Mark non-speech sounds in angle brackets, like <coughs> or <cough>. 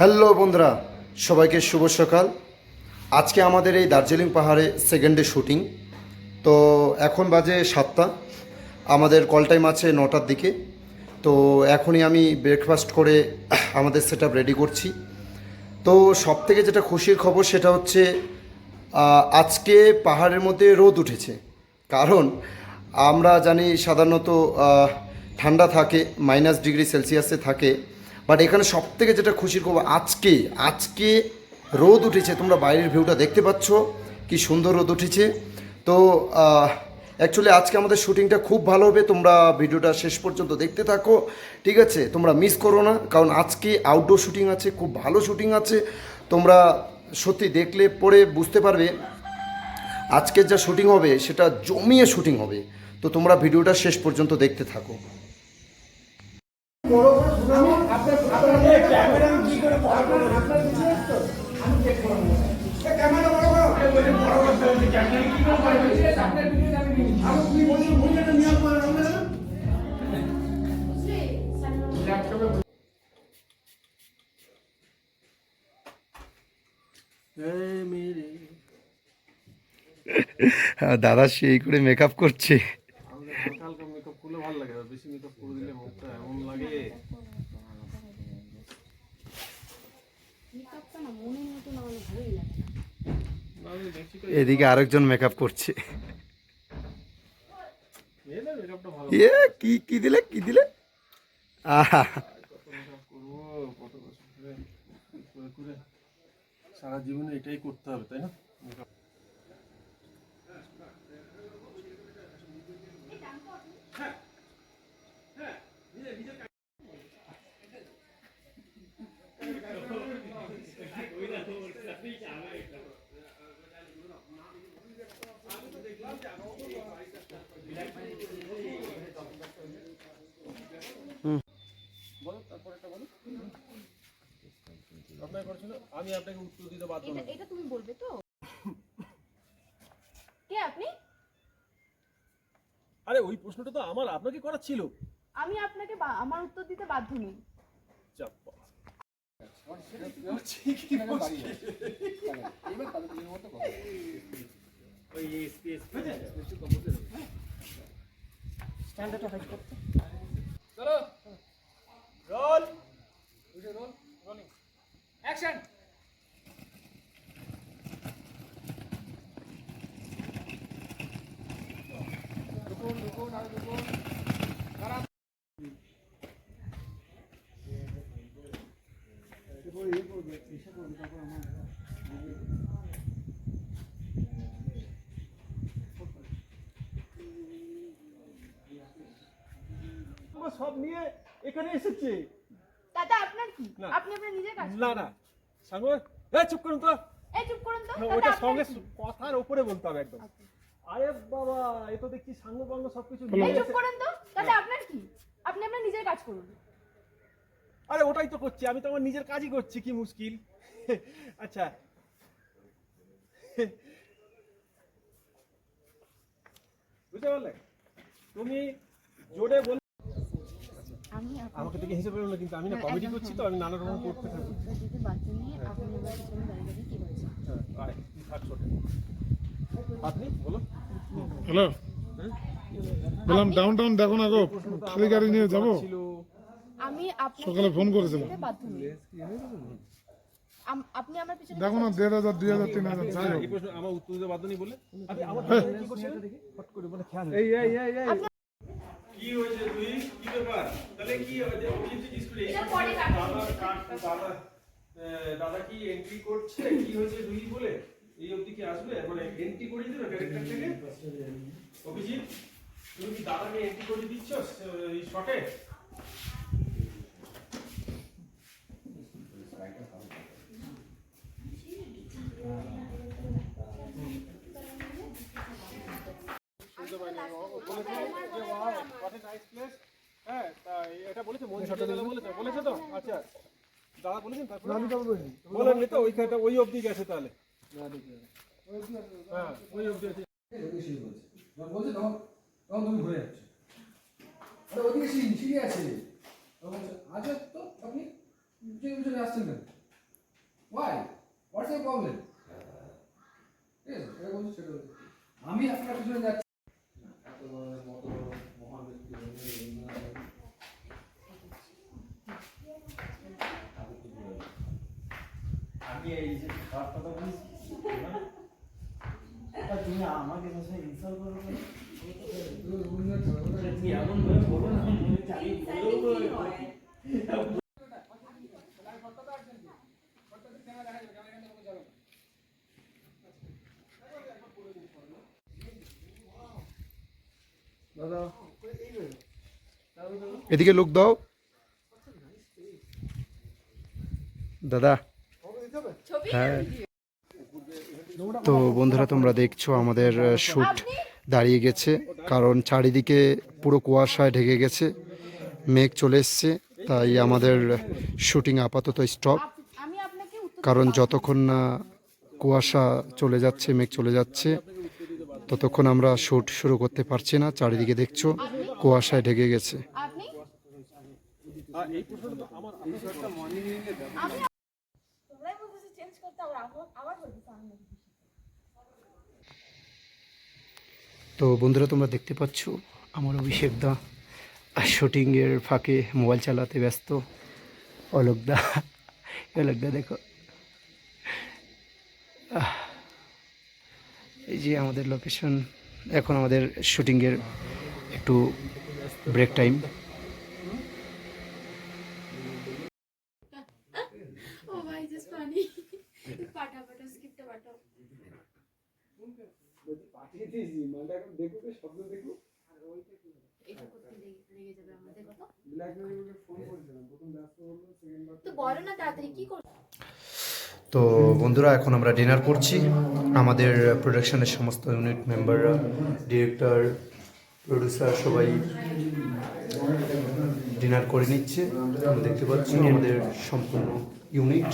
Hello বন্ধুরা, সবাইকে শুভ সকাল। আজকে আমাদের এই দার্জিলিং পাহাড়ে সেকেন্ড শুটিং তো এখন বাজে সাতটা। আমাদের কল টাইম আছে নটার দিকে। তো এখনই আমি ব্রেকফাস্ট করে <coughs> আমাদের সেট রেডি করছি। তো সব থেকে যেটা খুশির খবর সেটা হচ্ছে আজকে পাহাড়ের মধ্যে রোদ উঠেছে। কারণ আমরা জানি সাধারণত ঠান্ডা থাকে মাইনাস ডিগ্রি সেলসিয়াসে থাকে। বাট এখানে সব থেকে যেটা খুশির খবর, আজকে আজকে রোদ উঠেছে। তোমরা বাইরের ভিউটা দেখতে পাচ্ছ, কি সুন্দর রোদ উঠেছে। তো অ্যাকচুয়ালি আজকে আমাদের শুটিংটা খুব ভালো হবে। তোমরা ভিডিওটা শেষ পর্যন্ত দেখতে থাকো। ঠিক আছে? তোমরা মিস করো না। কারণ আজকে আউটডোর শুটিং আছে, খুব ভালো শুটিং আছে। তোমরা সত্যি দেখলে পরে বুঝতে পারবে, আজকের যা শুটিং হবে, সেটা জমিয়ে শুটিং হবে। তো তোমরা ভিডিওটা শেষ পর্যন্ত দেখতে থাকো। দাদা সেই করে মেকআপ করছে। করলে ভালো লাগে বেশি মেকআপ করে দিলে মুখটা এমন লাগে। এদিকে আরেকজন মেকআপ করছে। এ কি কি দিলে কি দিলে? আহা। সারা জীবনে এটাই করতে হবে তাই না makeup। বলো তারপর একটা বলো আপনার করেছিল আমি আপনাকে উত্তর দিতে বাধ্য এটা তুমি বলবে তো। কে আপনি? আরে ওই প্রশ্নটা তো আমার আপনাকে করা ছিল। আমি আপনাকে আমার উত্তর দিতে বাধ্য নই। চাপ রোল রোল রোলিং অ্যাকশন আমরা সব নিয়ে এখানে এসেছে। দাদা আপনার কি? আপনি আপনার নিজের কাজ না না। এই চুপ করুন তো। এই চুপ করুন তো। ওটা সঙ্গে কথার উপরে বলতে হবে একদম। আরে বাবা এ তো দেখছি সাঙ্গ পাঙ্গ সবকিছু এই চুপ করুন তো। দাদা আপনার কি? আপনি আপনার নিজের কাজ করুন। আরে ওটাই তো করছি আমি তো আমার নিজের কাজই করছি কি মুশকিল। <laughs> আচ্ছা। <laughs> বুঝতে পারলে? তুমি জোরে বল আমাকে দেখে হেসে পেল না কিন্তু আমি না কমেডি করছি তো আমি নানা রকম করতে হ্যাঁ, থাক ছোটে। আপনি বলো। হ্যালো। বললাম ডাউন টাউন দেখো না গো খালি গাড়ি নিয়ে যাব? আমি আপনাকে সকালে ফোন করেছিলাম। আপনি আমার পিছনে দেখো না দেড় হাজার দুই হাজার তিন হাজার আমার উত্তর বাধ্য নেই বলে। আপনি আমার পিছনে কি করছিলেন? ফট করে বলে খেয়াল এই এই এই এই। কি হয়েছে তুই? কি ব্যাপার? তাহলে কি হয়েছে অভিজিৎ করে দাদা দাদা। দাদা কি এন্ট্রি করছে? কি হয়েছে দুই বলে? এই অবধি কি আসবে? মানে এন্ট্রি করিয়ে দিবে ক্যারেক্টার থেকে? অভিজিৎ তুমি কি দাদাকে এন্ট্রি করিয়ে দিচ্ছ এই শটে হ্যাঁ এটা বলেছে বলেছে তো আচ্ছা দাদা আমি ওই অবধি গেছে তাহলে ঘুরে আছে আচ্ছা তো প্রবলেম ঠিক আছে আমি আপনার পিছনে যাচ্ছি আমি এই যে খারাপ কথা বলছি তুমি আমাকে কোথায় ইনসাল্ট করো কেন? তুমি এমন ভাবে বলো না মনে হচ্ছে আমি বলব এদিকে লোক দাও। দাদা। হ্যাঁ। তো বন্ধুরা তোমরা দেখছ আমাদের শ্যুট দাঁড়িয়ে গেছে কারণ চারিদিকে পুরো কুয়াশায় ঢেকে গেছে মেঘ চলে এসছে তাই আমাদের শুটিং আপাতত স্টপ আমি কারণ যতক্ষণ না কুয়াশা চলে যাচ্ছে মেঘ চলে যাচ্ছে ততক্ষণ আমরা শ্যুট শুরু করতে পারছি না চারিদিকে দেখছ কুয়াশায় ঢেকে গেছে আপনি তো বন্ধুরা, তোমরা দেখতে পাচ্ছ, আমার অভিষেক দা শুটিংয়ের ফাঁকে মোবাইল চালাতে ব্যস্ত। অলোক দা অলোক দা দেখো। এই যে আমাদের লোকেশন এখন আমাদের শুটিংয়ের একটু ব্রেক টাইম তো বন্ধুরা, এখন আমরা ডিনার করছি। আমাদের প্রোডাকশনের সমস্ত ইউনিট মেম্বাররা ডিরেক্টর প্রডিউসার সবাই ডিনার করে নিচ্ছে। আমরা দেখতে পাচ্ছি আমাদের সম্পূর্ণ ইউনিট